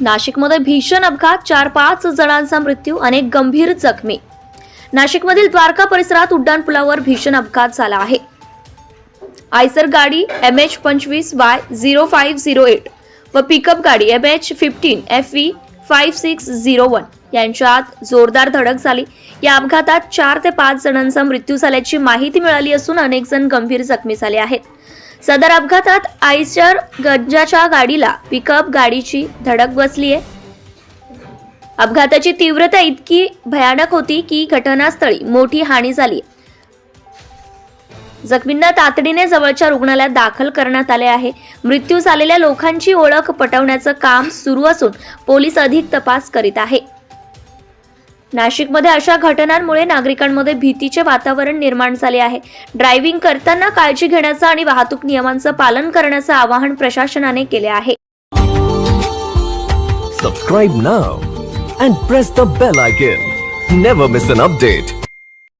नाशिकमध्ये भीषण अपघात चार पाच जणांचा मृत्यू अनेक गंभीर जखमी. नाशिकमधील द्वारका परिसरात उड्डाणपुलावर भीषण अपघात झाला आहे. आयसर गाडी एम एच पंचवीस Y zero five zero eight व पिकअप गाडी M H fifteen F V five six zero one यांच्यात जोरदार धडक झाली. या अपघातात चार ते पाच जणांचा मृत्यू झाल्याची माहिती मिळाली असून अनेक जण गंभीर जखमी झाले आहेत. सदर अपघातात आयसर गंजाच्या गाडीला पिकअप गाडीची धडक बसली आहे. अपघाताची तीव्रता इतकी भयानक होती की घटनास्थळी मोठी हानी झाली जखमींना तातडीने जवळच्या रुग्णालयात दाखल करण्यात आले आहे. मृत्यू झालेल्या लोकांची ओळख पटवण्याचं काम सुरू असून पोलीस अधिक तपास करीत आहे. नाशिकमध्ये अशा घटनांमुळे नागरिकांमध्ये भीतीचे वातावरण निर्माण झाले आहे. ड्रायव्हिंग करताना काळजी घेण्याचं आणि वाहतूक नियमांचं पालन करण्याचं आवाहन प्रशासनाने केले आहे. Subscribe now and press the bell icon never miss an update